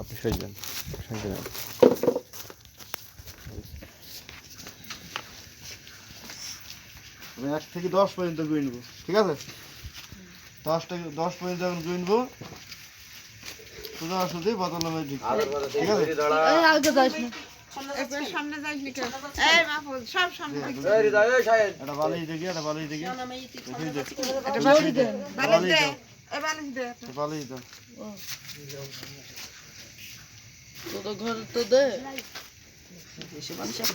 আপনি যান যান আমি এক থেকে দশ পর্যন্ত গুনব ঠিক আছে? দশ থেকে দশ পর্যন্ত যখন গুনব সোজা বোতল নামে ঠিক ঠিক আছে? এই আগে যাস না। একবার সামনে যাইস নি কেন? এই মাহফুজ, সব সামনে। একটা বালিশ দেখি একটা বালিশ দেখি। একটা বালিশ দে, বালিশ দে, এই বালিশ দে। বালিশ দাও তো তো ঘর তো দে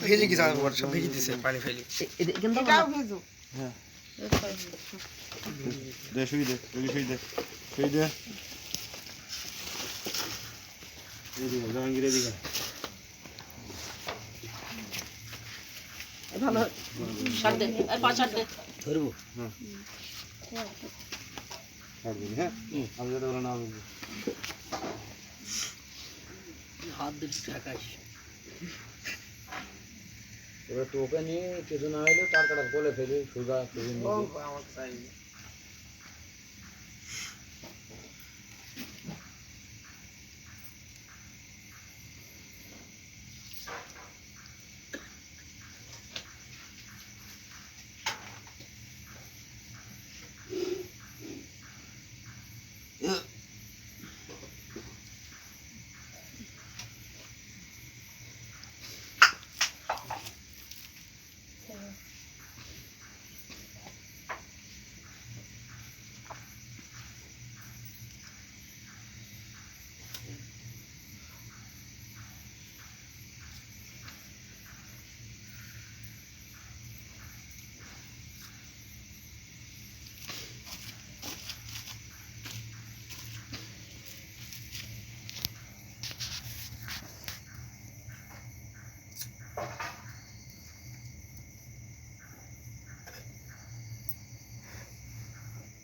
ভেজে গেছে আমার সব ভেজে দিছে পানি ফেলি এটাও ভিজুক। দে শুই দে শুই দে শুই দে এদিকে জাহাঙ্গীর এদিকে ভালো শার্ট দে দে ধরবো ছাড় দিবি হ্যাঁ আমি যাতে বলে না বুঝবি হাত দিয়ে ঠেকাইস এবার তোকে নিয়ে কিছু না হলে তার কাটা বলে ফেলি সুগা সুজি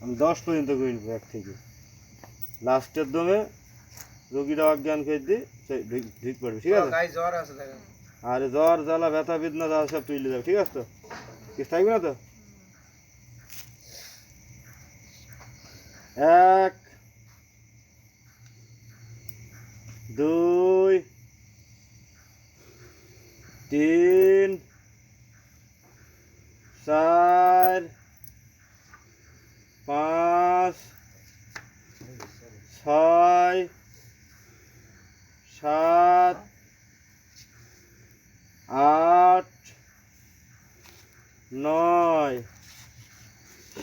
আমি দশ পর্যন্ত গুনবো এক থেকে। লাস্টের দমে রোগীরা অজ্ঞান করে দিই ঢিক পড়বে ঠিক আছে? আর জ্বর জ্বালা ব্যথা বেদনা যা সব তুলে যাবে ঠিক আছে তো? কিছু থাকবে না তো? এক দুই তিন চার ছয়, সাত, আট, নয়।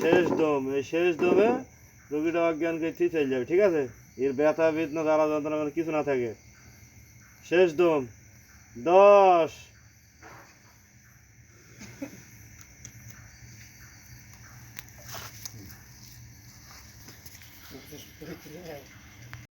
শেষ দম, এই শেষ দমে রোগীটা অজ্ঞানকে ঠিক চলে যাবে, ঠিক আছে? এর ব্যথা, বেদনা, জ্বালা, যন্ত্রণা, কিছু না থাকে। শেষ দম, দশ Eu queria...